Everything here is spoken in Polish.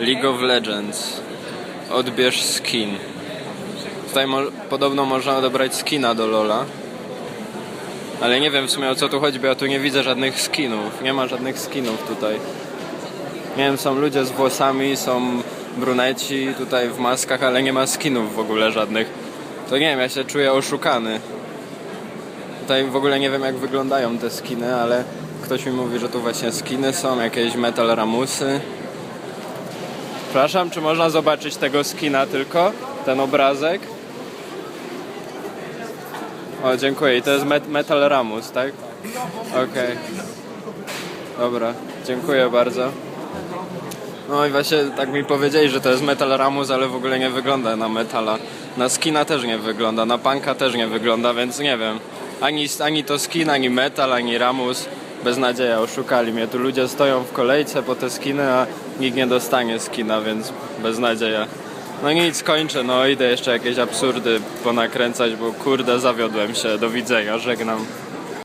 League of Legends. Odbierz skin. Tutaj mo podobno można odebrać skina do Lola. Ale nie wiem w sumie o co tu chodzi, bo ja tu nie widzę żadnych skinów. Nie ma żadnych skinów tutaj. Nie wiem, są ludzie z włosami, są bruneci tutaj w maskach, ale nie ma skinów w ogóle żadnych. To nie wiem, ja się czuję oszukany. Tutaj w ogóle nie wiem jak wyglądają te skiny, ale ktoś mi mówi, że tu właśnie skiny są, jakieś metal ramusy. Przepraszam, czy można zobaczyć tego skina tylko? Ten obrazek? O, dziękuję. I to jest met Metal Ramus, tak? Okej. Dobra, dziękuję bardzo. No i właśnie tak mi powiedzieli, że to jest Metal Ramus, ale w ogóle nie wygląda na metala. Na skina też nie wygląda, na punka też nie wygląda, więc nie wiem. Ani, ani to skin, ani metal, ani Ramus. Beznadzieja, oszukali mnie. Tu ludzie stoją w kolejce po te skiny, a nikt nie dostanie skina, więc beznadzieja. No nic, kończę, no idę jeszcze jakieś absurdy ponakręcać, bo kurde zawiodłem się. Do widzenia, żegnam.